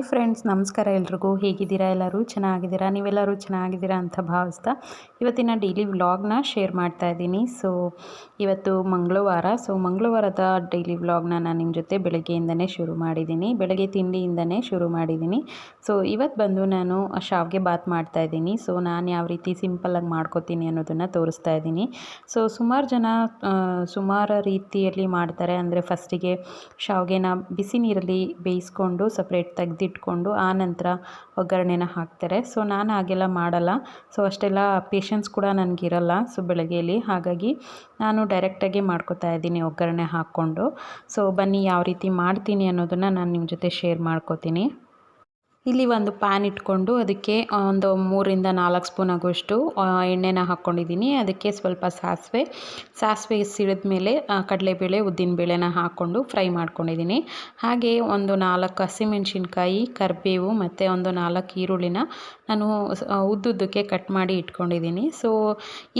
Hi friends, ನಮಸ್ಕಾರ ಎಲ್ರಿಗೂ. ಹೇಗಿದ್ದೀರಾ? ಎಲ್ಲರೂ ಚೆನ್ನಾಗಿದ್ದೀರಾ? ನೀವೆಲ್ಲರೂ ಚೆನ್ನಾಗಿದ್ದೀರಾ ಅಂತ ಭಾವಿಸ್ತಾ ಇವತ್ತಿನ ಡೈಲಿ ವ್ಲಾಗ್ನ ಶೇರ್ ಮಾಡ್ತಾ ಇದ್ದೀನಿ. ಸೊ ಇವತ್ತು ಮಂಗಳವಾರ. ಸೊ ಮಂಗಳವಾರದ ಡೈಲಿ ವ್ಲಾಗ್ನ ನಾನು ನಿಮ್ಮ ಜೊತೆ ಬೆಳಗ್ಗೆಯಿಂದನೇ ಶುರು ಮಾಡಿದ್ದೀನಿ. ಬೆಳಗ್ಗೆ ತಿಂಡಿಯಿಂದನೇ ಶುರು ಮಾಡಿದ್ದೀನಿ. ಸೊ ಇವತ್ತು ಬಂದು ನಾನು ಶಾವ್ಗೆ ಬಾತ್ ಮಾಡ್ತಾ ಇದ್ದೀನಿ. ಸೊ ನಾನು ಯಾವ ರೀತಿ ಸಿಂಪಲ್ಲಾಗಿ ಮಾಡ್ಕೋತೀನಿ ಅನ್ನೋದನ್ನು ತೋರಿಸ್ತಾ ಇದ್ದೀನಿ. ಸೊ ಸುಮಾರು ಜನ ಸುಮಾರು ರೀತಿಯಲ್ಲಿ ಮಾಡ್ತಾರೆ. ಅಂದರೆ ಫಸ್ಟಿಗೆ ಶಾವ್ಗೆನ ಬಿಸಿ ನೀರಲ್ಲಿ ಬೇಯಿಸ್ಕೊಂಡು ಸಪ್ರೇಟ್ ತೆಗೆದಿಟ್ಕೊಂಡು ನಂತರ ಒಗ್ಗರಣೆನ ಹಾಕ್ತಾರೆ. ಸೊ ನಾನು ಹಾಗೆಲ್ಲ ಮಾಡಲ್ಲ. ಸೊ ಅಷ್ಟೆಲ್ಲ ಪೇಷನ್ಸ್ ಕೂಡ ನನಗಿರಲ್ಲ. ಸೊ ಬೆಳಗ್ಗೆಯಲ್ಲಿ ಹಾಗಾಗಿ ನಾನು ಡೈರೆಕ್ಟಾಗಿ ಮಾಡ್ಕೊತಾ ಇದ್ದೀನಿ ಒಗ್ಗರಣೆ ಹಾಕ್ಕೊಂಡು. ಸೊ ಬನ್ನಿ, ಯಾವ ರೀತಿ ಮಾಡ್ತೀನಿ ಅನ್ನೋದನ್ನು ನಾನು ನಿಮ್ಮ ಜೊತೆ ಶೇರ್ ಮಾಡ್ಕೋತೀನಿ. ಇಲ್ಲಿ ಒಂದು ಪ್ಯಾನ್ ಇಟ್ಕೊಂಡು ಅದಕ್ಕೆ ಒಂದು ಮೂರಿಂದ ನಾಲ್ಕು ಸ್ಪೂನ್ ಆಗುವಷ್ಟು ಎಣ್ಣೆನ ಹಾಕ್ಕೊಂಡಿದ್ದೀನಿ ಅದಕ್ಕೆ ಸ್ವಲ್ಪ ಸಾಸಿವೆ ಸಾಸಿವೆ ಸಿಡಿದ ಮೇಲೆ ಕಡಲೆಬೇಳೆ ಉದ್ದಿನಬೇಳೆನ ಹಾಕ್ಕೊಂಡು ಫ್ರೈ ಮಾಡ್ಕೊಂಡಿದ್ದೀನಿ. ಹಾಗೆ ಒಂದು ನಾಲ್ಕು ಹಸಿಮೆಣ್ಸಿನ್ಕಾಯಿ, ಕರಿಬೇವು ಮತ್ತು ಒಂದು ನಾಲ್ಕು ಈರುಳ್ಳಿನ ನಾನು ಉದ್ದುದ್ದಕ್ಕೆ ಕಟ್ ಮಾಡಿ ಇಟ್ಕೊಂಡಿದ್ದೀನಿ. ಸೊ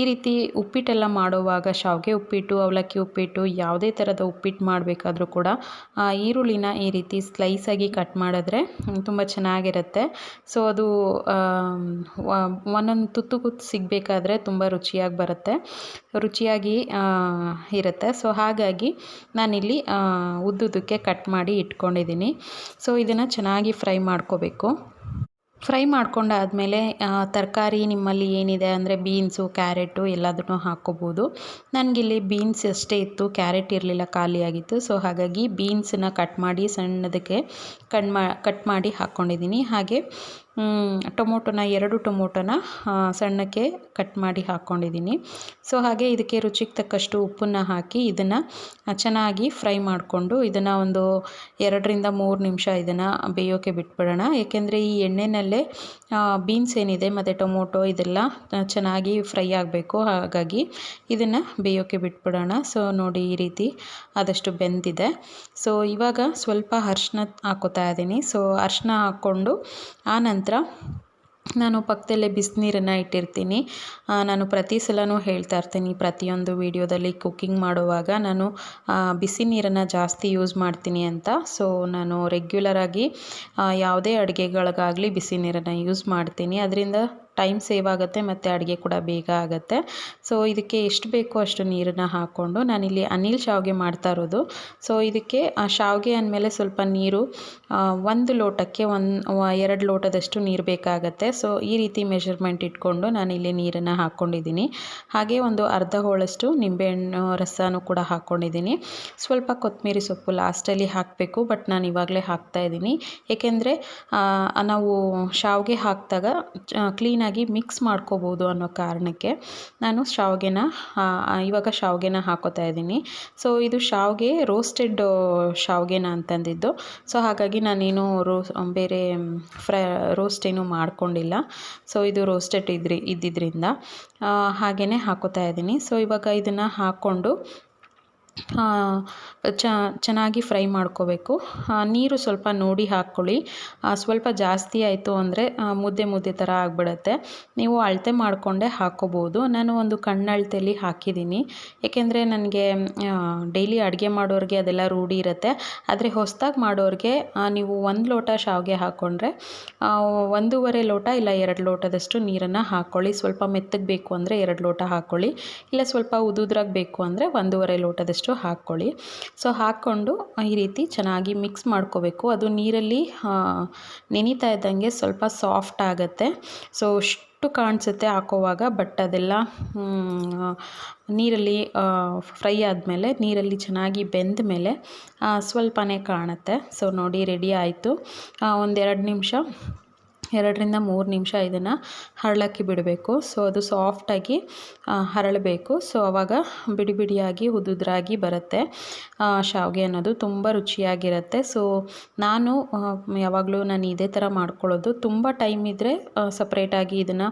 ಈ ರೀತಿ ಉಪ್ಪಿಟ್ಟೆಲ್ಲ ಮಾಡುವಾಗ ಶಾವಿಗೆ ಉಪ್ಪಿಟ್ಟು, ಅವಲಕ್ಕಿ ಉಪ್ಪಿಟ್ಟು, ಯಾವುದೇ ಥರದ ಉಪ್ಪಿಟ್ಟು ಮಾಡಬೇಕಾದ್ರೂ ಕೂಡ ಈರುಳ್ಳಿನ ಈ ರೀತಿ ಸ್ಲೈಸಾಗಿ ಕಟ್ ಮಾಡಿದ್ರೆ ತುಂಬ ಚೆನ್ನಾಗಿರುತ್ತೆ. ಸೊ ಅದು ಒಂದೊಂದು ತುತ್ತು ಕುತ್ತು ಸಿಗಬೇಕಾದ್ರೆ ತುಂಬ ರುಚಿಯಾಗಿ ಬರುತ್ತೆ. ರುಚಿಯಾಗಿ ಇರುತ್ತೆ. ಸೊ ಹಾಗಾಗಿ ನಾನಿಲ್ಲಿ ಉದ್ದುದ್ದಕ್ಕೆ ಕಟ್ ಮಾಡಿ ಇಟ್ಕೊಂಡಿದ್ದೀನಿ. ಸೊ ಇದನ್ನು ಚೆನ್ನಾಗಿ ಫ್ರೈ ಮಾಡ್ಕೋಬೇಕು. ಫ್ರೈ ಮಾಡ್ಕೊಂಡಾದಮೇಲೆ ತರಕಾರಿ ನಿಮ್ಮಲ್ಲಿ ಏನಿದೆ ಅಂದರೆ ಬೀನ್ಸು, ಕ್ಯಾರೆಟು ಎಲ್ಲದನ್ನು ಹಾಕ್ಕೋಬೋದು. ನನಗಿಲ್ಲಿ ಬೀನ್ಸ್ ಅಷ್ಟೇ ಇತ್ತು, ಕ್ಯಾರೆಟ್ ಇರಲಿಲ್ಲ ಖಾಲಿಯಾಗಿತ್ತು ಸೊ, ಹಾಗಾಗಿ ಬೀನ್ಸನ್ನ ಕಟ್ ಮಾಡಿ ಸಣ್ಣದಕ್ಕೆ ಕಟ್ ಮಾ ಕಟ್ ಮಾಡಿ ಹಾಕ್ಕೊಂಡಿದ್ದೀನಿ ಹಾಗೆ ಟೊಮೊಟೊನ, ಎರಡು ಟೊಮೊಟೊನ ಸಣ್ಣಕ್ಕೆ ಕಟ್ ಮಾಡಿ ಹಾಕ್ಕೊಂಡಿದ್ದೀನಿ ಸೊ ಹಾಗೆ ಇದಕ್ಕೆ ರುಚಿಗೆ ತಕ್ಕಷ್ಟು ಉಪ್ಪನ್ನು ಹಾಕಿ ಇದನ್ನು ಚೆನ್ನಾಗಿ ಫ್ರೈ ಮಾಡಿಕೊಂಡು ಇದನ್ನು ಒಂದು ಎರಡರಿಂದ ಮೂರು ನಿಮಿಷ ಇದನ್ನು ಬೇಯೋಕ್ಕೆ ಬಿಟ್ಬಿಡೋಣ. ಏಕೆಂದರೆ ಈ ಎಣ್ಣೆನಲ್ಲೇ ಬೀನ್ಸ್ ಏನಿದೆ, ಮತ್ತು ಟೊಮೊಟೊ ಇದೆಲ್ಲ ಚೆನ್ನಾಗಿ ಫ್ರೈ ಆಗಬೇಕು. ಹಾಗಾಗಿ ಇದನ್ನು ಬೇಯೋಕ್ಕೆ ಬಿಟ್ಬಿಡೋಣ. ಸೊ ನೋಡಿ ಈ ರೀತಿ ಆದಷ್ಟು ಬೆಂದಿದೆ. ಸೊ ಇವಾಗ ಸ್ವಲ್ಪ ಅರ್ಶಿನ ಹಾಕೋತಾ ಇದ್ದೀನಿ. ಸೊ ಅರ್ಶಿನ ಹಾಕ್ಕೊಂಡು ಆನಂತರ ನಾನು ಪಕ್ಕದಲ್ಲೇ ಬಿಸಿನೀರನ್ನು ಇಟ್ಟಿರ್ತೀನಿ. ನಾನು ಪ್ರತಿ ಸಲವೂ ಹೇಳ್ತಾ ಇರ್ತೀನಿ ಪ್ರತಿಯೊಂದು ವಿಡಿಯೋದಲ್ಲಿ ಕುಕ್ಕಿಂಗ್ ಮಾಡುವಾಗ ನಾನು ಬಿಸಿ ನೀರನ್ನು ಜಾಸ್ತಿ ಯೂಸ್ ಮಾಡ್ತೀನಿ ಅಂತ. ಸೊ ನಾನು ರೆಗ್ಯುಲರಾಗಿ ಯಾವುದೇ ಅಡುಗೆಗಳಿಗಾಗಲಿ ಬಿಸಿ ನೀರನ್ನು ಯೂಸ್ ಮಾಡ್ತೀನಿ. ಅದರಿಂದ ಟೈಮ್ ಸೇವ್ ಆಗುತ್ತೆ ಮತ್ತು ಅಡುಗೆ ಕೂಡ ಬೇಗ ಆಗುತ್ತೆ. ಸೊ ಇದಕ್ಕೆ ಎಷ್ಟು ಬೇಕೋ ಅಷ್ಟು ನೀರನ್ನು ಹಾಕ್ಕೊಂಡು ನಾನಿಲ್ಲಿ ಅನಿಲ್ ಶಾವಿಗೆ ಮಾಡ್ತಾ ಇರೋದು. ಸೊ ಇದಕ್ಕೆ ಆ ಶಾವಿಗೆ ಅಂದಮೇಲೆ ಸ್ವಲ್ಪ ನೀರು ಒಂದು ಲೋಟಕ್ಕೆ ಒಂದು ಎರಡು ಲೋಟದಷ್ಟು ನೀರು ಬೇಕಾಗತ್ತೆ. ಸೊ ಈ ರೀತಿ ಮೆಷರ್ಮೆಂಟ್ ಇಟ್ಕೊಂಡು ನಾನಿಲ್ಲಿ ನೀರನ್ನು ಹಾಕ್ಕೊಂಡಿದ್ದೀನಿ ಹಾಗೆ ಒಂದು ಅರ್ಧ ಹೋಳಷ್ಟು ನಿಂಬೆಹಣ್ಣು, ರಸನೂ ಕೂಡ ಹಾಕ್ಕೊಂಡಿದ್ದೀನಿ ಸ್ವಲ್ಪ ಕೊತ್ತಂಬರಿ ಸೊಪ್ಪು ಲಾಸ್ಟಲ್ಲಿ ಹಾಕಬೇಕು, ಬಟ್ ನಾನು ಇವಾಗಲೇ ಹಾಕ್ತಾ ಇದ್ದೀನಿ. ಏಕೆಂದರೆ ನಾವು ಶಾವಿಗೆ ಹಾಕಿದಾಗ ಕ್ಲೀನಾಗಿ ಮಿಕ್ಸ್ ಮಾಡ್ಕೋಬೋದು ಅನ್ನೋ ಕಾರಣಕ್ಕೆ ನಾನು ಶಾವಿಗೆನ ಇವಾಗ ಶಾವಿಗೆನ ಹಾಕೋತಾ ಇದ್ದೀನಿ. ಸೊ ಇದು ಶಾವಿಗೆ ರೋಸ್ಟೆಡ್ ಶಾವಿಗೆನ ಅಂತಂದಿದ್ದು. ಸೊ ಹಾಗಾಗಿ ನಾನೇನು ರೋಸ್ ಬೇರೆ ಫ್ರೈ ರೋಸ್ಟ್ ಏನೂ ಮಾಡ್ಕೊಂಡಿಲ್ಲ. ಸೊ ಇದು ರೋಸ್ಟೆಡ್ ಇದ್ರಿ ಇದ್ದಿದ್ದರಿಂದ ಹಾಗೆಯೇ ಹಾಕೋತಾ ಇದ್ದೀನಿ. ಸೊ ಇವಾಗ ಇದನ್ನು ಹಾಕ್ಕೊಂಡು ಚೆನ್ನಾಗಿ ಫ್ರೈ ಮಾಡ್ಕೋಬೇಕು. ನೀರು ಸ್ವಲ್ಪ ನೋಡಿ ಹಾಕ್ಕೊಳ್ಳಿ. ಸ್ವಲ್ಪ ಜಾಸ್ತಿ ಆಯಿತು ಅಂದರೆ ಮುದ್ದೆ ಮುದ್ದೆ ಥರ ಆಗಿಬಿಡತ್ತೆ. ನೀವು ಅಳತೆ ಮಾಡಿಕೊಂಡೇ ಹಾಕ್ಕೋಬೋದು ನಾನು ಒಂದು ಕಣ್ಣಳತೆಯಲ್ಲಿ ಹಾಕಿದ್ದೀನಿ. ಏಕೆಂದರೆ ನನಗೆ ಡೈಲಿ ಅಡುಗೆ ಮಾಡೋರಿಗೆ ಅದೆಲ್ಲ ರೂಢಿ ಇರುತ್ತೆ. ಆದರೆ ಹೊಸದಾಗಿ ಮಾಡೋರಿಗೆ ನೀವು ಒಂದು ಲೋಟ ಶಾವಿಗೆ ಹಾಕ್ಕೊಂಡ್ರೆ ಒಂದೂವರೆ ಲೋಟ ಇಲ್ಲ ಎರಡು ಲೋಟದಷ್ಟು ನೀರನ್ನು ಹಾಕ್ಕೊಳ್ಳಿ ಸ್ವಲ್ಪ ಮೆತ್ತಗೆ ಬೇಕು ಅಂದರೆ ಎರಡು ಲೋಟ ಹಾಕ್ಕೊಳ್ಳಿ ಇಲ್ಲ ಸ್ವಲ್ಪ ಉದುದ್ರಾಗ ಬೇಕು ಅಂದರೆ ಒಂದೂವರೆ ಲೋಟದಷ್ಟು ಹಾಕ್ಕೊಳ್ಳಿ. ಸೊ ಹಾಕ್ಕೊಂಡು ಈ ರೀತಿ ಚೆನ್ನಾಗಿ ಮಿಕ್ಸ್ ಮಾಡ್ಕೋಬೇಕು. ಅದು ನೀರಲ್ಲಿ ನೆನೀತಾ ಇದ್ದಂಗೆ ಸ್ವಲ್ಪ ಸಾಫ್ಟ್ ಆಗುತ್ತೆ. ಸೊ ಅಷ್ಟು ಕಾಣಿಸುತ್ತೆ ಹಾಕೋವಾಗ ಬಟ್ ಅದೆಲ್ಲ ನೀರಲ್ಲಿ ಫ್ರೈ ಆದಮೇಲೆ, ನೀರಲ್ಲಿ ಚೆನ್ನಾಗಿ ಬೆಂದ ಮೇಲೆ ಸ್ವಲ್ಪನೇ ಕಾಣುತ್ತೆ. ಸೊ ನೋಡಿ ರೆಡಿ ಆಯಿತು. ಒಂದೆರಡು ನಿಮಿಷ ಎರಡರಿಂದ ಮೂರು ನಿಮಿಷ ಇದನ್ನು ಹರಳಕ್ಕೆ ಬಿಡಬೇಕು. ಸೊ ಅದು ಸಾಫ್ಟಾಗಿ ಹರಳಬೇಕು. ಸೊ ಆವಾಗ ಬಿಡಿ ಬಿಡಿಯಾಗಿ, ಉದುದ್ರಾಗಿ ಬರುತ್ತೆ ಶಾವಿಗೆ ಅನ್ನೋದು. ತುಂಬ ರುಚಿಯಾಗಿರುತ್ತೆ. ಸೊ ನಾನು ಯಾವಾಗಲೂ ನಾನು ಇದೇ ಥರ ಮಾಡ್ಕೊಳ್ಳೋದು. ತುಂಬ ಟೈಮ್ ಇದ್ದರೆ ಸಪ್ರೇಟಾಗಿ ಇದನ್ನು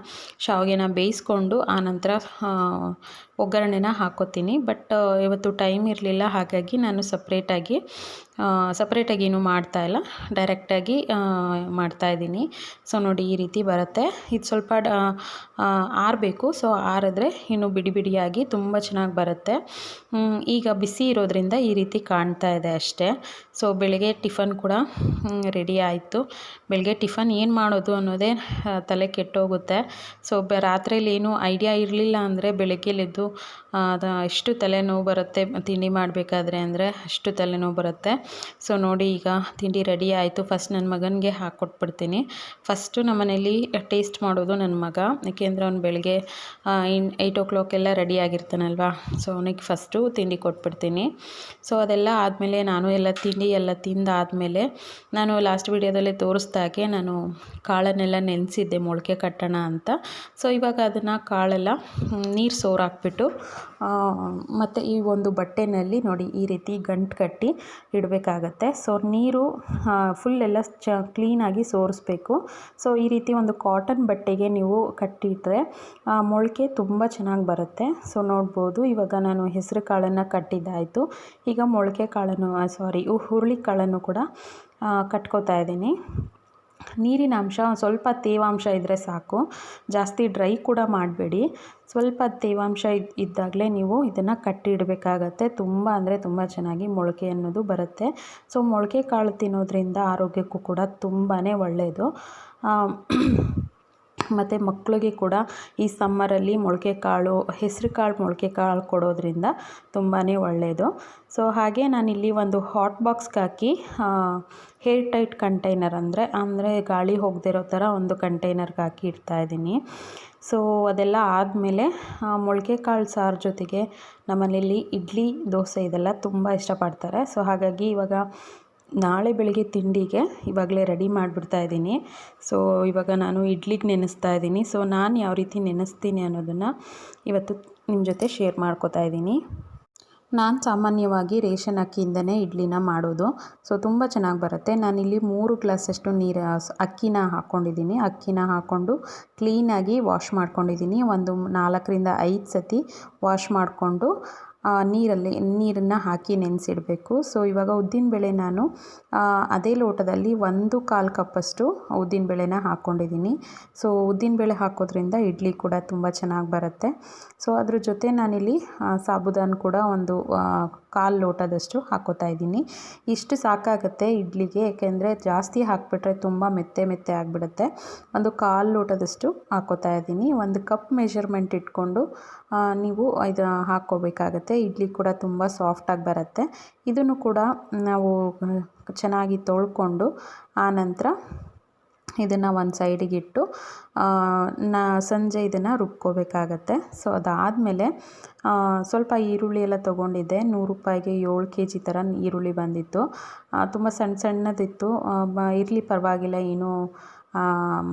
ಶಾವಿಗೆನ ಬೇಯಿಸ್ಕೊಂಡು ಆನಂತರ ಒಗ್ಗರಣೆನ ಹಾಕೋತೀನಿ. ಬಟ್ ಇವತ್ತು ಟೈಮ್ ಇರಲಿಲ್ಲ. ಹಾಗಾಗಿ ನಾನು ಸಪ್ರೇಟಾಗಿ ಸಪ್ರೇಟಾಗಿ ಏನು ಮಾಡ್ತಾ ಇಲ್ಲ. ಡೈರೆಕ್ಟಾಗಿ ಮಾಡ್ತಾಯಿದ್ದೀನಿ ಸೊ ನೋಡಿ ಈ ರೀತಿ ಬರುತ್ತೆ. ಇದು ಸ್ವಲ್ಪ ಆರಬೇಕು. ಸೊ ಆರಿದ್ರೆ ಇನ್ನು ಬಿಡಿ ಬಿಡಿಯಾಗಿ ತುಂಬ ಚೆನ್ನಾಗಿ ಬರುತ್ತೆ. ಈಗ ಬಿಸಿ ಇರೋದ್ರಿಂದ ಈ ರೀತಿ ಕಾಣ್ತಾ ಇದೆ ಅಷ್ಟೇ. ಸೊ ಬೆಳಗ್ಗೆ ಟಿಫನ್ ಕೂಡ ರೆಡಿ ಆಯಿತು. ಬೆಳಗ್ಗೆ ಟಿಫನ್ ಏನು ಮಾಡೋದು ಅನ್ನೋದೇ ತಲೆ ಕೆಟ್ಟೋಗುತ್ತೆ. ಸೊ ಬ ರಾತ್ರಿಯಲ್ಲಿ ಏನು ಐಡಿಯಾ ಇರಲಿಲ್ಲ ಅಂದರೆ ಬೆಳಗ್ಗೆಲೆದ್ದು ಎಷ್ಟು ತಲೆನೋವು ಬರುತ್ತೆ, ತಿಂಡಿ ಮಾಡಬೇಕಾದ್ರೆ ಅಂದರೆ ಅಷ್ಟು ತಲೆನೋವು ಬರುತ್ತೆ. ಸೊ ನೋಡಿ ಈಗ ತಿಂಡಿ ರೆಡಿ ಆಯಿತು. ಫಸ್ಟ್ ನನ್ನ ಮಗನಿಗೆ ಹಾಕ್ಕೊಟ್ಬಿಡ್ತೀನಿ ಫಸ್ಟು ನಮ್ಮ ಮನೇಲಿ ಟೇಸ್ಟ್ ಮಾಡೋದು ನನ್ನ ಮಗ. ಏಕೆಂದರೆ ಅವ್ನು ಬೆಳಗ್ಗೆ ಇನ್ ಏಯ್ಟ್ ಓ ಕ್ಲಾಕೆಲ್ಲ ರೆಡಿ ಆಗಿರ್ತಾನಲ್ವಾ. ಸೊ ಅವನಿಗೆ ಫಸ್ಟು ತಿಂಡಿ ಕೊಟ್ಬಿಡ್ತೀನಿ. ಸೊ ಅದೆಲ್ಲ ಆದಮೇಲೆ ನಾನು ಎಲ್ಲ ತಿಂಡಿ ಎಲ್ಲ ತಿಂದಾದಮೇಲೆ ನಾನು ಲಾಸ್ಟ್ ವಿಡಿಯೋದಲ್ಲಿ ತೋರಿಸ್ದಾಗೆ ನಾನು ಕಾಳನ್ನೆಲ್ಲ ನೆನೆಸಿದ್ದೆ ಮೊಳಕೆ ಕಟ್ಟೋಣ ಅಂತ. ಸೊ ಇವಾಗ ಅದನ್ನು ಕಾಳೆಲ್ಲ ನೀರು ಸೋರಾಕ್ಬಿಟ್ಟು ಮತ್ತು ಈ ಒಂದು ಬಟ್ಟೆನಲ್ಲಿ ನೋಡಿ ಈ ರೀತಿ ಗಂಟು ಕಟ್ಟಿ ಇಡಬೇಕಾಗತ್ತೆ. ಸೊ ನೀರು ಫುಲ್ ಎಲ್ಲ ಚ ಕ್ಲೀನಾಗಿ ಸೋರಿಸ್ಬೇಕು. ಸೊ ಈ ರೀತಿ ಒಂದು ಕಾಟನ್ ಬಟ್ಟೆಗೆ ನೀವು ಕಟ್ಟಿಟ್ರೆ ಮೊಳಕೆ ತುಂಬ ಚೆನ್ನಾಗಿ ಬರುತ್ತೆ. ಸೊ ನೋಡ್ಬೋದು ಇವಾಗ ನಾನು ಹೆಸರು ಕಾಳನ್ನು ಕಟ್ಟಿದ್ದಾಯಿತು. ಈಗ ಮೊಳಕೆ ಕಾಳನ್ನು ಸಾರಿ ಹುರುಳಿ ಕಾಳನ್ನು ಕೂಡ ಕಟ್ಕೋತಾ ಇದ್ದೀನಿ. ನೀರಿನ ಅಂಶ ಸ್ವಲ್ಪ ತೇವಾಂಶ ಇದ್ದರೆ ಸಾಕು. ಜಾಸ್ತಿ ಡ್ರೈ ಕೂಡ ಮಾಡಬೇಡಿ. ಸ್ವಲ್ಪ ತೇವಾಂಶ ಇದ್, ಇದ್ದಾಗಲೇ ನೀವು ಇದನ್ನು ಕಟ್ಟಿಡಬೇಕಾಗತ್ತೆ. ತುಂಬ ಅಂದರೆ ತುಂಬ ಚೆನ್ನಾಗಿ ಮೊಳಕೆ ಅನ್ನೋದು ಬರುತ್ತೆ. ಸೊ, ಮೊಳಕೆ ಕಾಳು ತಿನ್ನೋದ್ರಿಂದ ಆರೋಗ್ಯಕ್ಕೂ ಕೂಡ ತುಂಬಾ ಒಳ್ಳೆಯದು ಮತ್ತು ಮಕ್ಕಳಿಗೆ ಕೂಡ ಈ ಸಮ್ಮರಲ್ಲಿ ಮೊಳಕೆ ಕಾಳು ಹೆಸರು ಕಾಳು ಮೊಳಕೆ ಕಾಳು ಕೊಡೋದ್ರಿಂದ ತುಂಬಾ ಒಳ್ಳೆಯದು ಸೊ ಹಾಗೆ ನಾನಿಲ್ಲಿ ಒಂದು ಹಾಟ್ ಬಾಕ್ಸ್ಗೆ ಹಾಕಿ ಹೇರ್ ಟೈಟ್ ಕಂಟೈನರ್ ಅಂದರೆ ಅಂದರೆ ಗಾಳಿ ಹೋಗದಿರೋ ಥರ ಒಂದು ಕಂಟೈನರ್ಗೆ ಹಾಕಿ ಇಡ್ತಾಯಿದ್ದೀನಿ ಸೊ ಅದೆಲ್ಲ ಆದಮೇಲೆ ಮೊಳಕೆ ಕಾಳು ಸಾರು ಜೊತೆಗೆ ನಮ್ಮನೇಲಿ ಇಡ್ಲಿ, ದೋಸೆ ಇದೆಲ್ಲ ತುಂಬ ಇಷ್ಟಪಡ್ತಾರೆ. ಸೊ ಹಾಗಾಗಿ ಇವಾಗ ನಾಳೆ ಬೆಳಗ್ಗೆ ತಿಂಡಿಗೆ ಇವಾಗಲೇ ರೆಡಿ ಮಾಡಿಬಿಡ್ತಾ ಇದ್ದೀನಿ. ಸೊ ಇವಾಗ ನಾನು ಇಡ್ಲಿಗೆ ನೆನೆಸ್ತಾ ಇದ್ದೀನಿ. ಸೊ ನಾನು ಯಾವ ರೀತಿ ನೆನೆಸ್ತೀನಿ ಅನ್ನೋದನ್ನು ಇವತ್ತು ನಿಮ್ಮ ಜೊತೆ ಶೇರ್ ಮಾಡ್ಕೋತಾ ಇದ್ದೀನಿ. ನಾನು ಸಾಮಾನ್ಯವಾಗಿ ರೇಷನ್ ಅಕ್ಕಿಯಿಂದನೇ ಇಡ್ಲಿನ ಮಾಡೋದು. ಸೊ ತುಂಬ ಚೆನ್ನಾಗಿ ಬರುತ್ತೆ. ನಾನಿಲ್ಲಿ ಮೂರು ಗ್ಲಾಸಷ್ಟು ನೀರು ಅಕ್ಕಿನ ಹಾಕ್ಕೊಂಡಿದ್ದೀನಿ ಅಕ್ಕಿನ ಹಾಕ್ಕೊಂಡು ಕ್ಲೀನಾಗಿ ವಾಶ್ ಮಾಡ್ಕೊಂಡಿದ್ದೀನಿ. ಒಂದು ನಾಲ್ಕರಿಂದ ಐದು ಸತಿ ವಾಶ್ ಮಾಡಿಕೊಂಡು ನೀರಲ್ಲಿ, ನೀರನ್ನು ಹಾಕಿ ನೆನೆಸಿಡಬೇಕು. ಸೊ ಇವಾಗ ಉದ್ದಿನಬೇಳೆ ನಾನು ಅದೇ ಲೋಟದಲ್ಲಿ ಒಂದು ಕಾಲು ಕಪ್ಪಷ್ಟು ಉದ್ದಿನಬೇಳೆನ ಹಾಕ್ಕೊಂಡಿದ್ದೀನಿ ಸೊ ಉದ್ದಿನಬೇಳೆ ಹಾಕೋದ್ರಿಂದ ಇಡ್ಲಿ ಕೂಡ ತುಂಬ ಚೆನ್ನಾಗಿ ಬರುತ್ತೆ. ಸೊ ಅದ್ರ ಜೊತೆ ನಾನಿಲ್ಲಿ ಸಾಬುದಾನ ಕೂಡ ಒಂದು ಕಾಲು ಲೋಟದಷ್ಟು ಹಾಕೋತಾ ಇದ್ದೀನಿ. ಇಷ್ಟು ಸಾಕಾಗುತ್ತೆ ಇಡ್ಲಿಗೆ ಏಕೆಂದರೆ ಜಾಸ್ತಿ ಹಾಕಿಬಿಟ್ರೆ ತುಂಬ ಮೆತ್ತೆ ಮೆತ್ತೆ ಆಗಿಬಿಡುತ್ತೆ. ಒಂದು ಕಾಲು ಲೋಟದಷ್ಟು ಹಾಕೋತಾ ಇದ್ದೀನಿ. ಒಂದು ಕಪ್ ಮೆಷರ್ಮೆಂಟ್ ಇಟ್ಕೊಂಡು ನೀವು ಇದು ಹಾಕ್ಕೋಬೇಕಾಗತ್ತೆ. ಇಡ್ಲಿ ಕೂಡ ತುಂಬ ಸಾಫ್ಟಾಗಿ ಬರುತ್ತೆ. ಇದನ್ನು ಕೂಡ ನಾವು ಚೆನ್ನಾಗಿ ತೊಳ್ಕೊಂಡು ಆನಂತರ ಇದನ್ನು ಒಂದು ಸೈಡಿಗಿಟ್ಟು ನಾ, ಸಂಜೆ ಇದನ್ನು ರುಬ್ಕೋಬೇಕಾಗತ್ತೆ. ಸೊ ಅದಾದಮೇಲೆ ಸ್ವಲ್ಪ ಈರುಳ್ಳಿ ಎಲ್ಲ ತೊಗೊಂಡಿದ್ದೆ. ನೂರು ರೂಪಾಯಿಗೆ ಏಳು ಕೆ ಜಿ ಥರ ಈರುಳ್ಳಿ ಬಂದಿತ್ತು. ತುಂಬ ಸಣ್ಣ ಸಣ್ಣದಿತ್ತು. ಇರಲಿ ಪರವಾಗಿಲ್ಲ, ಏನೂ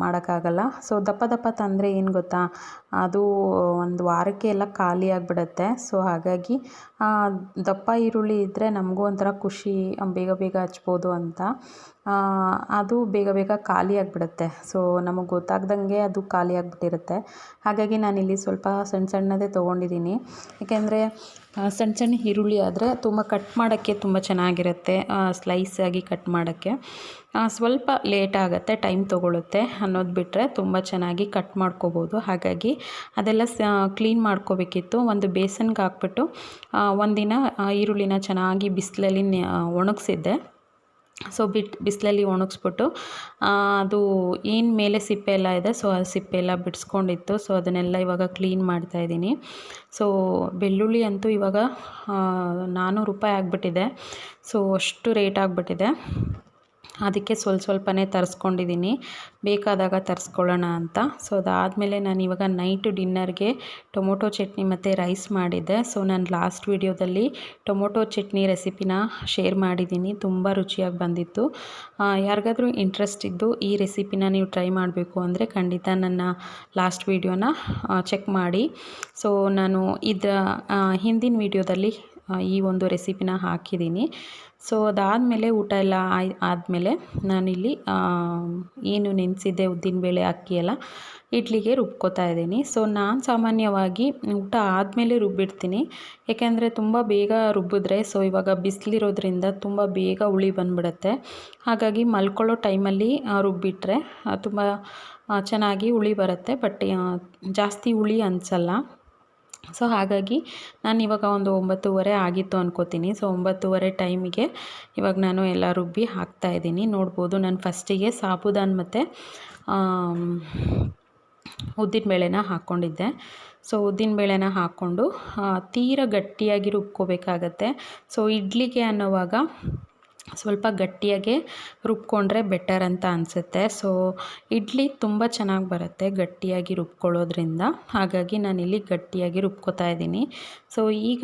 ಮಾಡೋಕ್ಕಾಗಲ್ಲ. ಸೊ ದಪ್ಪ ದಪ್ಪ ತಂದರೆ ಏನು ಗೊತ್ತಾ? ಅದು ಒಂದು ವಾರಕ್ಕೆ ಎಲ್ಲ ಖಾಲಿ ಆಗಿಬಿಡತ್ತೆ. ಸೊ ಹಾಗಾಗಿ ದಪ್ಪ ಈರುಳ್ಳಿ ಇದ್ದರೆ ನಮಗೂ ಒಂಥರ ಖುಷಿ, ಬೇಗ ಬೇಗ ಹಚ್ಬೋದು ಅಂತ. ಅದು ಬೇಗ ಬೇಗ ಖಾಲಿ ಆಗಿಬಿಡತ್ತೆ. ಸೊ ನಮಗೆ ಗೊತ್ತಾಗ್ದಂಗೆ ಅದು ಖಾಲಿ ಆಗಿಬಿಟ್ಟಿರುತ್ತೆ. ಹಾಗಾಗಿ ನಾನಿಲ್ಲಿ ಸ್ವಲ್ಪ ಸಣ್ಣ ಸಣ್ಣದೇ ತೊಗೊಂಡಿದ್ದೀನಿ ಏಕೆಂದರೆ ಸಣ್ಣ ಸಣ್ಣ ಈರುಳ್ಳಿ ಆದರೆ ತುಂಬ ಕಟ್ ಮಾಡೋಕ್ಕೆ ತುಂಬ ಚೆನ್ನಾಗಿರುತ್ತೆ ಸ್ಲೈಸ್ ಆಗಿ ಕಟ್ ಮಾಡೋಕ್ಕೆ. ಸ್ವಲ್ಪ ಲೇಟ್ ಆಗುತ್ತೆ ಟೈಮ್ ತೊಗೊಳುತ್ತೆ ಅನ್ನೋದು ಬಿಟ್ಟರೆ ತುಂಬ ಚೆನ್ನಾಗಿ ಕಟ್ ಮಾಡ್ಕೋಬೋದು. ಹಾಗಾಗಿ ಅದೆಲ್ಲ ಕ್ಲೀನ್ ಮಾಡ್ಕೋಬೇಕಿತ್ತು. ಒಂದು ಬೇಸನ್ಗೆ ಹಾಕ್ಬಿಟ್ಟು ಒಂದಿನ ಈರುಳ್ಳಿನ ಚೆನ್ನಾಗಿ ಬಿಸಿಲಲ್ಲಿ ಒಣಗಿಸಿದ್ದೆ. ಸೊ ಬಿಟ್ಟು ಬಿಸಿಲಲ್ಲಿ ಒಣಗಿಸ್ಬಿಟ್ಟು ಅದು ಏನು ಮೇಲೆ ಸಿಪ್ಪೆ ಎಲ್ಲ ಇದೆ, ಸೊ ಆ ಸಿಪ್ಪೆ ಎಲ್ಲ ಬಿಡಿಸ್ಕೊಂಡಿತ್ತು. ಸೊ ಅದನ್ನೆಲ್ಲ ಇವಾಗ ಕ್ಲೀನ್ ಮಾಡ್ತಾಯಿದ್ದೀನಿ ಸೊ ಬೆಳ್ಳುಳ್ಳಿ ಅಂತೂ ಇವಾಗ ನಾನ್ನೂರು ರೂಪಾಯಿ ಆಗಿಬಿಟ್ಟಿದೆ. ಸೊ ಅಷ್ಟು ರೇಟ್ ಆಗಿಬಿಟ್ಟಿದೆ. ಅದಕ್ಕೆ ಸ್ವಲ್ಪ ಸ್ವಲ್ಪನೇ ತರಿಸ್ಕೊಂಡಿದ್ದೀನಿ. ಬೇಕಾದಾಗ ತರಿಸ್ಕೊಳ್ಳೋಣ ಅಂತ. ಸೊ ಅದಾದಮೇಲೆ ನಾನು ಇವಾಗ ನೈಟು ಡಿನ್ನರ್ಗೆ ಟೊಮೊಟೊ ಚಟ್ನಿ ಮತ್ತು ರೈಸ್ ಮಾಡಿದ್ದೆ. ಸೊ ನಾನು ಲಾಸ್ಟ್ ವೀಡಿಯೋದಲ್ಲಿ ಟೊಮೊಟೊ ಚಟ್ನಿ ರೆಸಿಪಿನ ಶೇರ್ ಮಾಡಿದ್ದೀನಿ. ತುಂಬ ರುಚಿಯಾಗಿ ಬಂದಿತ್ತು. ಯಾರಿಗಾದರೂ ಇಂಟ್ರೆಸ್ಟ್ ಇದ್ದು ಈ ರೆಸಿಪಿನ ನೀವು ಟ್ರೈ ಮಾಡಬೇಕು ಅಂದರೆ ಖಂಡಿತ ನನ್ನ ಲಾಸ್ಟ್ ವೀಡಿಯೋನ ಚೆಕ್ ಮಾಡಿ. ಸೊ ನಾನು ಇದು ಹಿಂದಿನ ವಿಡಿಯೋದಲ್ಲಿ ಈ ಒಂದು ರೆಸಿಪಿನ ಹಾಕಿದ್ದೀನಿ. ಸೊ ಅದಾದಮೇಲೆ ಊಟ ಎಲ್ಲ ಆಯ್, ಆದಮೇಲೆ ನಾನಿಲ್ಲಿ ಏನು ನೆನೆಸಿದ್ದೆ ಉದ್ದಿನಬೇಳೆ ಅಕ್ಕಿ ಎಲ್ಲ ಇಡ್ಲಿಗೆ ರುಬ್ಕೋತಾ ಇದ್ದೀನಿ. ಸೊ ನಾನು ಸಾಮಾನ್ಯವಾಗಿ ಊಟ ಆದಮೇಲೆ ರುಬ್ಬಿಡ್ತೀನಿ. ಯಾಕೆಂದರೆ ತುಂಬ ಬೇಗ ರುಬ್ಬಿದ್ರೆ ಸೊ ಇವಾಗ ಬಿಸಿಲಿರೋದ್ರಿಂದ ತುಂಬ ಬೇಗ ಹುಳಿ ಬಂದ್ಬಿಡುತ್ತೆ. ಹಾಗಾಗಿ ಮಲ್ಕೊಳ್ಳೋ ಟೈಮಲ್ಲಿ ರುಬ್ಬಿಟ್ರೆ ತುಂಬ ಚೆನ್ನಾಗಿ ಹುಳಿ ಬರುತ್ತೆ. ಬಟ್ ಜಾಸ್ತಿ ಹುಳಿ ಅನಿಸಲ್ಲ. ಸೊ ಹಾಗಾಗಿ ನಾನು ಇವಾಗ ಒಂದು ಒಂಬತ್ತುವರೆ ಆಗಿತ್ತು ಅನ್ಕೋತೀನಿ. ಸೊ ಒಂಬತ್ತುವರೆ ಟೈಮಿಗೆ ಇವಾಗ ನಾನು ಎಲ್ಲ ರುಬ್ಬಿ ಹಾಕ್ತಾ ಇದ್ದೀನಿ. ನೋಡ್ಬೋದು ನಾನು ಫಸ್ಟಿಗೆ ಸಾಬುದಾನ್ ಮತ್ತು ಉದ್ದಿನಬೇಳೆನ ಹಾಕ್ಕೊಂಡಿದ್ದೆ ಸೊ ಉದ್ದಿನಬೇಳೆನ ಹಾಕ್ಕೊಂಡು ತೀರ ಗಟ್ಟಿಯಾಗಿ ರುಬ್ಕೋಬೇಕಾಗತ್ತೆ. ಸೊ ಇಡ್ಲಿಗೆ ಅನ್ನೋವಾಗ ಸ್ವಲ್ಪ ಗಟ್ಟಿಯಾಗೆ ರುಬ್ಕೊಂಡ್ರೆ ಬೆಟರ್ ಅಂತ ಅನಿಸುತ್ತೆ. ಸೊ ಇಡ್ಲಿ ತುಂಬ ಚೆನ್ನಾಗಿ ಬರುತ್ತೆ ಗಟ್ಟಿಯಾಗಿ ರುಬ್ಕೊಳ್ಳೋದ್ರಿಂದ. ಹಾಗಾಗಿ ನಾನಿಲ್ಲಿ ಗಟ್ಟಿಯಾಗಿ ರುಬ್ಕೋತಾ ಇದ್ದೀನಿ. ಸೊ ಈಗ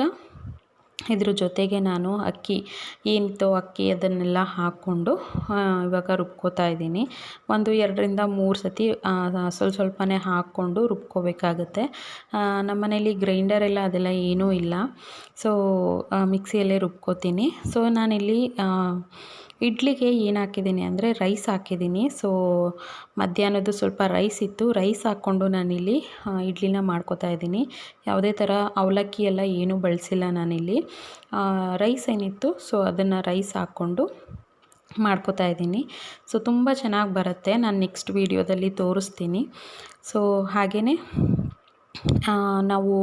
ಇದ್ರ ಜೊತೆಗೆ ನಾನು ಅಕ್ಕಿ ಏನಿತ್ತು ಅಕ್ಕಿ ಅದನ್ನೆಲ್ಲ ಹಾಕ್ಕೊಂಡು ಇವಾಗ ರುಬ್ಕೋತಾ ಇದ್ದೀನಿ. ಒಂದು ಎರಡರಿಂದ ಮೂರು ಸತಿ ಸ್ವಲ್ಪ ಸ್ವಲ್ಪನೇ ಹಾಕ್ಕೊಂಡು ರುಬ್ಕೋಬೇಕಾಗತ್ತೆ. ನಮ್ಮ ಮನೇಲಿ ಗ್ರೈಂಡರ್ ಎಲ್ಲ ಅದೆಲ್ಲ ಏನೂ ಇಲ್ಲ. ಸೊ ಮಿಕ್ಸಿಯಲ್ಲೇ ರುಬ್ಕೋತೀನಿ. ಸೊ ನಾನಿಲ್ಲಿ ಇಡ್ಲಿಗೆ ಏನು ಹಾಕಿದ್ದೀನಿ ಅಂದರೆ ರೈಸ್ ಹಾಕಿದ್ದೀನಿ. ಸೊ ಮಧ್ಯಾಹ್ನದ್ದು ಸ್ವಲ್ಪ ರೈಸ್ ಇತ್ತು. ರೈಸ್ ಹಾಕ್ಕೊಂಡು ನಾನಿಲ್ಲಿ ಇಡ್ಲಿನ ಮಾಡ್ಕೋತಾ ಇದ್ದೀನಿ. ಯಾವುದೇ ಥರ ಅವಲಕ್ಕಿ ಎಲ್ಲ ಏನೂ ಬಳಸಿಲ್ಲ ನಾನಿಲ್ಲಿ. ರೈಸ್ ಏನಿತ್ತು ಸೊ ಅದನ್ನು ರೈಸ್ ಹಾಕ್ಕೊಂಡು ಮಾಡ್ಕೋತಾ ಇದ್ದೀನಿ. ಸೊ ತುಂಬ ಚೆನ್ನಾಗಿ ಬರುತ್ತೆ. ನಾನು ನೆಕ್ಸ್ಟ್ ವೀಡಿಯೋದಲ್ಲಿ ತೋರಿಸ್ತೀನಿ. ಸೊ ಹಾಗೆಯೇ ನಾವು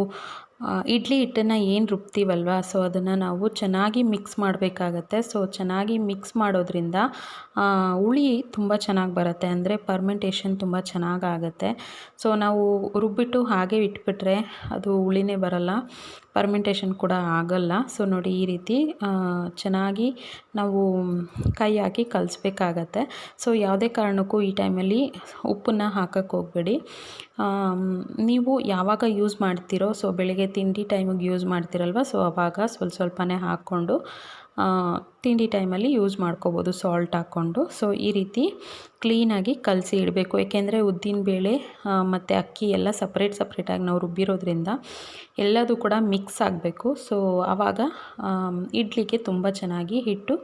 ಇಡ್ಲಿ ಹಿಟ್ಟನ್ನು ಏನು ರುಬ್ತೀವಲ್ವ? ಸೊ ಅದನ್ನು ನಾವು ಚೆನ್ನಾಗಿ ಮಿಕ್ಸ್ ಮಾಡಬೇಕಾಗತ್ತೆ. ಸೊ ಚೆನ್ನಾಗಿ ಮಿಕ್ಸ್ ಮಾಡೋದ್ರಿಂದ ಹುಳಿ ತುಂಬ ಚೆನ್ನಾಗಿ ಬರುತ್ತೆ. ಅಂದರೆ ಪರ್ಮೆಂಟೇಷನ್ ತುಂಬ ಚೆನ್ನಾಗಾಗತ್ತೆ. ಸೊ ನಾವು ರುಬ್ಬಿಟ್ಟು ಹಾಗೆ ಇಟ್ಬಿಟ್ರೆ ಅದು ಹುಳಿನೇ ಬರಲ್ಲ. ಪರ್ಮೆಂಟೇಷನ್ ಕೂಡ ಆಗಲ್ಲ. ಸೊ ನೋಡಿ ಈ ರೀತಿ ಚೆನ್ನಾಗಿ ನಾವು ಕೈ ಹಾಕಿ ಕಲಿಸ್ಬೇಕಾಗತ್ತೆ. ಸೊ ಯಾವುದೇ ಕಾರಣಕ್ಕೂ ಈ ಟೈಮಲ್ಲಿ ಉಪ್ಪನ್ನು ಹಾಕಕ್ಕೆ ಹೋಗಬೇಡಿ. ನೀವು ಯಾವಾಗ ಯೂಸ್ ಮಾಡ್ತೀರೋ ಸೊ ಬೆಳಗ್ಗೆ ತಿಂಡಿ ಟೈಮಿಗೆ ಯೂಸ್ ಮಾಡ್ತಿರಲ್ವ? ಸೊ ಅವಾಗ ಸ್ವಲ್ಪ ಸ್ವಲ್ಪನೇ ಹಾಕ್ಕೊಂಡು ತಿಂಡಿ ಟೈಮಲ್ಲಿ ಯೂಸ್ ಮಾಡ್ಕೋಬೋದು ಸಾಲ್ಟ್ ಹಾಕ್ಕೊಂಡು. ಸೊ ಈ ರೀತಿ ಕ್ಲೀನಾಗಿ ಕಲಸಿ ಇಡಬೇಕು. ಏಕೆಂದರೆ ಉದ್ದಿನಬೇಳೆ ಮತ್ತು ಅಕ್ಕಿ ಎಲ್ಲ ಸಪ್ರೇಟ್ ಸಪ್ರೇಟಾಗಿ ನಾವು ರುಬ್ಬಿರೋದ್ರಿಂದ ಎಲ್ಲದೂ ಕೂಡ ಮಿಕ್ಸ್ ಆಗಬೇಕು. ಸೊ ಆವಾಗ ಇಡ್ಲಿಗೆ ತುಂಬ ಚೆನ್ನಾಗಿ ಹಿಟ್ಟು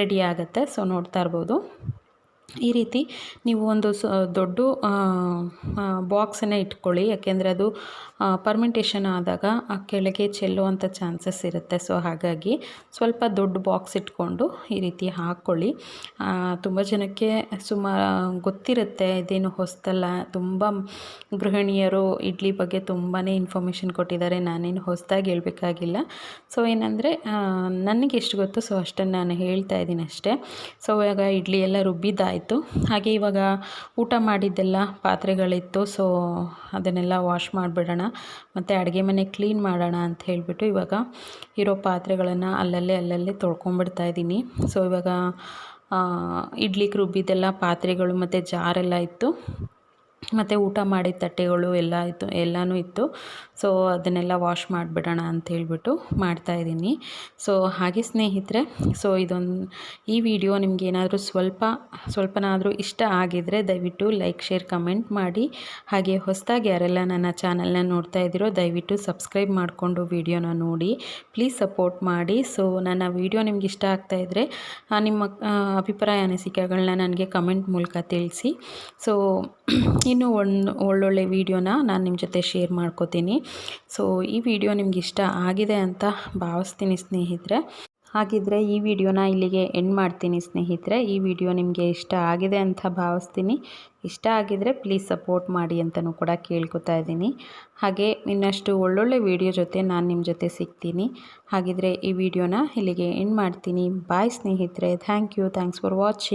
ರೆಡಿ ಆಗುತ್ತೆ. ಸೊ ನೋಡ್ತಾ ಇರ್ಬೋದು. ಈ ರೀತಿ ನೀವು ಒಂದು ಸ, ದೊಡ್ಡ ಬಾಕ್ಸನ್ನು ಇಟ್ಕೊಳ್ಳಿ. ಯಾಕೆಂದರೆ ಅದು ಪರ್ಮೆಂಟೇಷನ್ ಆದಾಗ ಆ ಕೆಳಗೆ ಚೆಲ್ಲುವಂಥ ಚಾನ್ಸಸ್ ಇರುತ್ತೆ. ಸೊ, ಹಾಗಾಗಿ ಸ್ವಲ್ಪ ದೊಡ್ಡ ಬಾಕ್ಸ್ ಇಟ್ಕೊಂಡು ಈ ರೀತಿ ಹಾಕ್ಕೊಳ್ಳಿ ತುಂಬ ಜನಕ್ಕೆ ಸುಮಾರು ಗೊತ್ತಿರುತ್ತೆ ಇದೇನು ಹೊಸ್ತಲ್ಲ. ತುಂಬ ಗೃಹಿಣಿಯರು ಇಡ್ಲಿ ಬಗ್ಗೆ ತುಂಬಾ ಇನ್ಫಾರ್ಮೇಷನ್ ಕೊಟ್ಟಿದ್ದಾರೆ. ನಾನೇನು ಹೊಸದಾಗಿ ಹೇಳಬೇಕಾಗಿಲ್ಲ. ಸೊ, ಏನಂದರೆ ನನಗೆ ಎಷ್ಟು ಗೊತ್ತು, ಸೊ, ಅಷ್ಟನ್ನು ನಾನು ಹೇಳ್ತಾ ಇದ್ದೀನಿ ಅಷ್ಟೇ. ಸೊ, ಇವಾಗ ಇಡ್ಲಿ ಎಲ್ಲ ರುಬ್ಬಿದ್ದಾಯಿತು? ಹಾಗೆ ಇವಾಗ ಊಟ ಮಾಡಿದ್ದೆಲ್ಲ ಪಾತ್ರೆಗಳಿತ್ತು ಸೊ ಅದನ್ನೆಲ್ಲ ವಾಶ್ ಮಾಡಿಬಿಡೋಣ. ಮತ್ತು ಅಡುಗೆ ಮನೆ ಕ್ಲೀನ್ ಮಾಡೋಣ ಅಂತ ಹೇಳಿಬಿಟ್ಟು ಇವಾಗ ಇರೋ ಪಾತ್ರೆಗಳನ್ನು ಅಲ್ಲಲ್ಲೇ ಅಲ್ಲಲ್ಲೇ ತೊಳ್ಕೊಂಬಿಡ್ತಾ ಇದ್ದೀನಿ. ಸೊ ಇವಾಗ ಇಡ್ಲಿಗೆ ರುಬ್ಬಿದ್ದೆಲ್ಲ ಪಾತ್ರೆಗಳು ಮತ್ತು ಜಾರೆಲ್ಲ ಇತ್ತು. ಮತ್ತು ಊಟ ಮಾಡಿದ ತಟ್ಟೆಗಳು ಎಲ್ಲ ಇತ್ತು, ಎಲ್ಲನೂ ಇತ್ತು. ಸೊ ಅದನ್ನೆಲ್ಲ ವಾಶ್ ಮಾಡಿಬಿಡೋಣ ಅಂತ ಹೇಳ್ಬಿಟ್ಟು ಮಾಡ್ತಾಯಿದ್ದೀನಿ ಸೊ ಹಾಗೆ ಸ್ನೇಹಿತರೆ ಸೊ ಇದೊಂದು, ಈ ವಿಡಿಯೋ ನಿಮಗೇನಾದರೂ ಸ್ವಲ್ಪ, ಸ್ವಲ್ಪನಾದರೂ ಇಷ್ಟ ಆಗಿದ್ದರೆ ದಯವಿಟ್ಟು ಲೈಕ್ ಶೇರ್ ಕಮೆಂಟ್ ಮಾಡಿ. ಹಾಗೆ ಹೊಸದಾಗಿ ಯಾರೆಲ್ಲ ನನ್ನ ಚಾನಲ್ನ ನೋಡ್ತಾ ಇದ್ದೀರೋ, ದಯವಿಟ್ಟು ಸಬ್ಸ್ಕ್ರೈಬ್ ಮಾಡಿಕೊಂಡು ವಿಡಿಯೋನ ನೋಡಿ. ಪ್ಲೀಸ್ ಸಪೋರ್ಟ್ ಮಾಡಿ. ಸೊ ನನ್ನ ವಿಡಿಯೋ ನಿಮ್ಗೆ ಇಷ್ಟ ಆಗ್ತಾ ಇದ್ದರೆ ನಿಮ್ಮ ಅಭಿಪ್ರಾಯ ಅನಿಸಿಕೆಗಳನ್ನ ನನಗೆ ಕಮೆಂಟ್ ಮೂಲಕ ತಿಳಿಸಿ. ಸೊ ಇನ್ನೂ ಒಂದು ಒಳ್ಳೊಳ್ಳೆ ವೀಡಿಯೋನ ನಾನು ನಿಮ್ಮ ಜೊತೆ ಶೇರ್ ಮಾಡ್ಕೋತೀನಿ. ಸೊ ಈ ವಿಡಿಯೋ ನಿಮ್ಗೆ ಇಷ್ಟ ಆಗಿದೆ ಅಂತ ಭಾವಿಸ್ತೀನಿ ಸ್ನೇಹಿತರೆ. ಹಾಗಿದ್ರೆ ಈ ವಿಡಿಯೋನ ಇಲ್ಲಿಗೆ ಎಂಡ್ ಮಾಡ್ತೀನಿ ಸ್ನೇಹಿತರೆ. ಈ ವಿಡಿಯೋ ನಿಮಗೆ ಇಷ್ಟ ಆಗಿದೆ ಅಂತ ಭಾವಿಸ್ತೀನಿ. ಇಷ್ಟ ಆಗಿದರೆ ಪ್ಲೀಸ್ ಸಪೋರ್ಟ್ ಮಾಡಿ ಅಂತಲೂ ಕೂಡ ಕೇಳ್ಕೊತಾ ಇದ್ದೀನಿ. ಹಾಗೆ ಇನ್ನಷ್ಟು ಒಳ್ಳೊಳ್ಳೆ ವಿಡಿಯೋ ಜೊತೆ ನಾನು ನಿಮ್ಮ ಜೊತೆ ಸಿಗ್ತೀನಿ. ಹಾಗಿದ್ರೆ ಈ ವಿಡಿಯೋನ ಇಲ್ಲಿಗೆ ಎಂಡ್ ಮಾಡ್ತೀನಿ. ಬಾಯ್ ಸ್ನೇಹಿತರೆ. Thank you thanks for watching